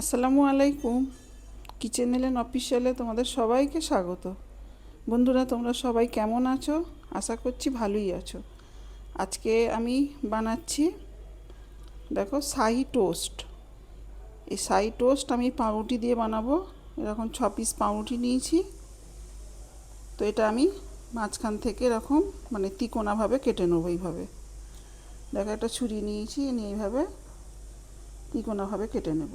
আসসালামু আলাইকুম। কিচেন এলেন অফিসিয়ালে তোমাদের সবাইকে স্বাগত। বন্ধুরা, তোমরা সবাই কেমন আছো? আশা করছি ভালোই আছো। আজকে আমি বানাচ্ছি, দেখো, শাহি টোস্ট। এই শাহি টোস্ট আমি পাউরুটি দিয়ে বানাবো। এরকম ছ পিস পাউরুটি নিয়েছি। তো এটা আমি মাঝখান থেকে এরকম মানে তিকোনাভাবে কেটে নেব এইভাবে। দেখো, একটা ছুরি নিয়েছি, নিয়ে এইভাবে তিকোনাভাবে কেটে নেব।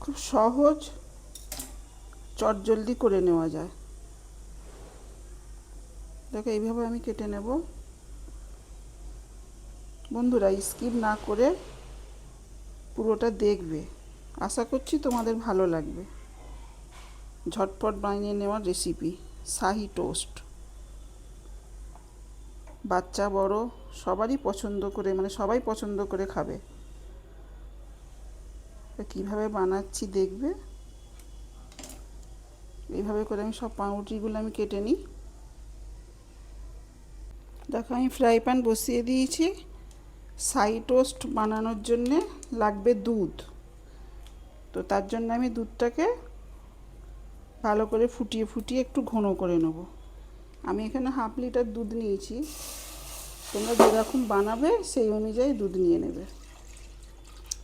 খুব সহজ, চটজলদি করে নেওয়া যায়। দেখো, এইভাবে আমি কেটে নেব। বন্ধুরা স্কিপ না করে পুরোটা দেখবে। আশা করছি তোমাদের ভালো লাগবে। ঝটপট বানিয়ে নেওয়ার রেসিপি শাহি টোস্ট বাচ্চা, বড়, সবারই পছন্দ করে মানে সবাই পছন্দ করে খাবে। কীভাবে বানাচ্ছি দেখবে? এইভাবে করে আমি সব পাউরুটিগুলো আমি কেটে নিই। দেখো, আমি ফ্রাই প্যান বসিয়ে দিয়েছি। সাই টোস্ট বানানোর জন্যে লাগবে দুধ। তো তার জন্য আমি দুধটাকে ভালো করে ফুটিয়ে ফুটিয়ে একটু ঘন করে নেব। আমি এখানে হাফ লিটার দুধ নিয়েছি। তোমরা যেরকম বানাবে সেই অনুযায়ী দুধ নিয়ে নেবে।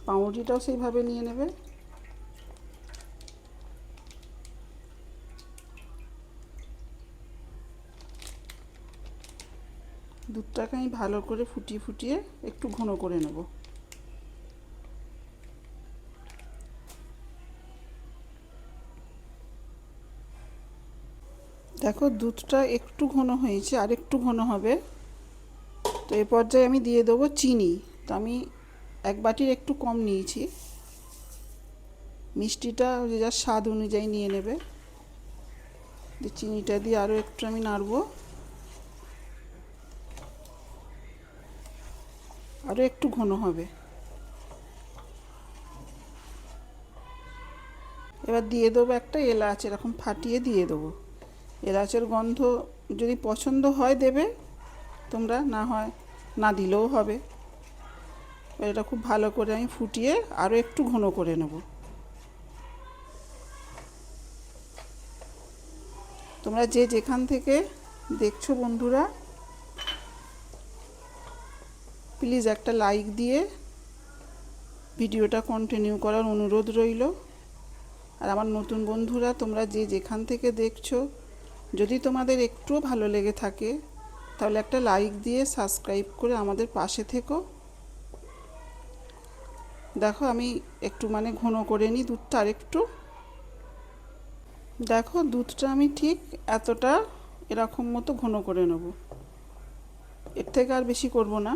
পাউরুটিটাও সেইভাবে নিয়ে নেবে। দুধটাকে আমি ভালো করে ফুটিয়ে ফুটিয়ে একটু ঘন করে নেব। দেখো দুধটা একটু ঘন হয়েছে আর একটু ঘন হবে। তো এই পর্যায়ে আমি দিয়ে দেবো চিনি। তো আমি এক বাটির একটু কম নিয়েছি। মিষ্টিটা যে যার স্বাদ অনুযায়ী নিয়ে নেবে। চিনিটা দিয়ে আরও একটু আমি নাড়বো। আরও একটু ঘন হবে। এবার দিয়ে দেবো একটা এলাচ, এরকম ফাটিয়ে দিয়ে দেবো। এলাচের গন্ধ যদি পছন্দ হয় দেবে, তোমরা না হয় না দিলেও হবে। এটা খুব ভালো করে আমি ফুটিয়ে আরও একটু ঘন করে নেব। তোমরা যে যেখান থেকে দেখছ বন্ধুরা প্লিজ একটা লাইক দিয়ে ভিডিওটা কন্টিনিউ করার অনুরোধ রইল। আর আমার নতুন বন্ধুরা, তোমরা যে যেখান থেকে দেখছ, যদি তোমাদের একটুও ভালো লেগে থাকে, তাহলে একটা লাইক দিয়ে সাবস্ক্রাইব করে আমাদের পাশে থেকো। দেখো, আমি একটু মানে ঘন করে নিই দুধটা আর একটু দেখো, দুধটা আমি ঠিক এতটা এরকম মতো ঘন করে নেব। এর থেকে আর বেশি করব না।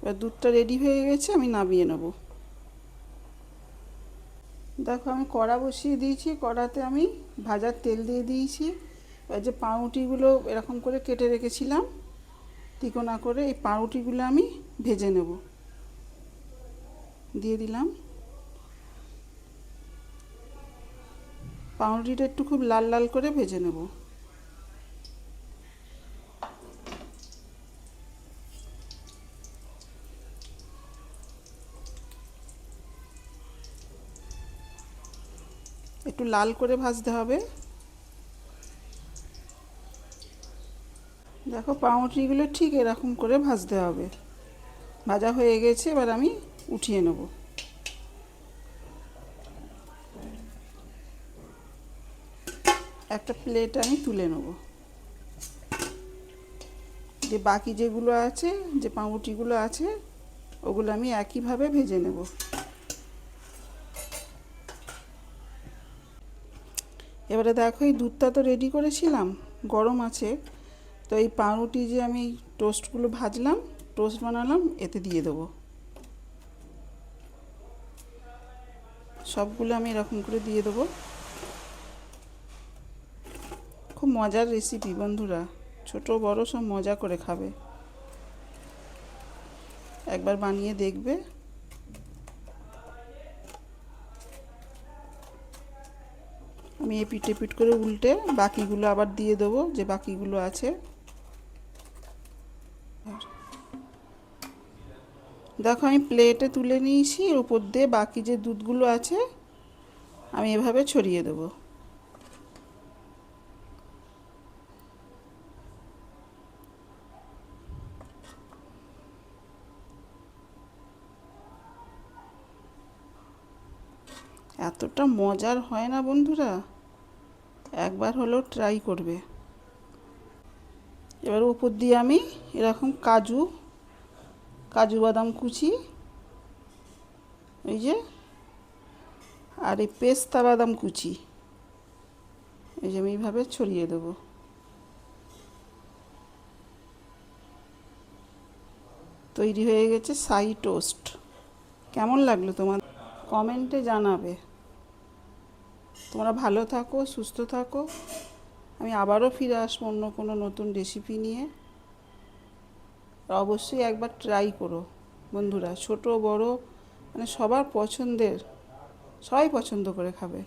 এবার দুধটা রেডি হয়ে গেছে, আমি নামিয়ে নেব। দেখো, আমি কড়া বসিয়ে দিয়েছি। কড়াতে আমি ভাজার তেল দিয়ে দিয়েছি। এবার যে পাউরুটিগুলো এরকম করে কেটে রেখেছিলাম, তিকোনা করে এই পাউরুটিগুলো আমি ভেজে নেব। দিয়ে দিলাম। পাউরুটিটা একটু খুব লাল লাল করে ভেজে নেব। একটু লাল করে ভাজতে হবে। দেখো পাউরুটিগুলো ঠিক এরকম করে ভাজতে হবে। ভাজা হয়ে গেছে, এবার আমি উঠিয়ে নেব। একটা প্লেট আমি তুলে নেব। যে বাকি যেগুলো আছে, যে পাউরুটিগুলো আছে, ওগুলো আমি একইভাবে ভেজে নেব। এবারে দেখো, এই দুধটা তো রেডি করেছিলাম, গরম আছে। তো এই পাউরুটি যে আমি টোস্টগুলো ভাজলাম টোস্ট বানালাম, এতে দিয়ে দেবো। সবগুলো আমি এরকম করে দিয়ে দেবো। খুব মজার রেসিপি বন্ধুরা। ছোট, বড় সব মজা করে খাবে। একবার বানিয়ে দেখবে। আমি এই পিঠে পিট করে উল্টে বাকিগুলো আবার দিয়ে দেবো, যে বাকিগুলো আছে। দেখো, আমি প্লেটে তুলে নিয়েছি, এর উপর দিয়ে বাকি যে দুধগুলো আছে, আমি এভাবে ছড়িয়ে দেবো। এতটা মজার হয় না বন্ধুরা? একবার হলেও ট্রাই করবে। এবার উপর দিয়ে আমি এরকম কাজু কাজু বাদাম কুচি, এই যে, আর এই পেস্তা বাদাম কুচি, এই যে আমি এইভাবে ছড়িয়ে দেবো। তৈরি হয়ে গেছে সাই টোস্ট। কেমন লাগল তোমার? কমেন্টে জানাবে। তোমরা ভালো থাকো, সুস্থ থাকো। আমি আবারও ফিরে আসব অন্য কোনো নতুন রেসিপি নিয়ে। আর অবশ্যই একবার ট্রাই করো, বন্ধুরা। ছোট, বড় মানে সবার পছন্দের, সবাই পছন্দ করে খাবে।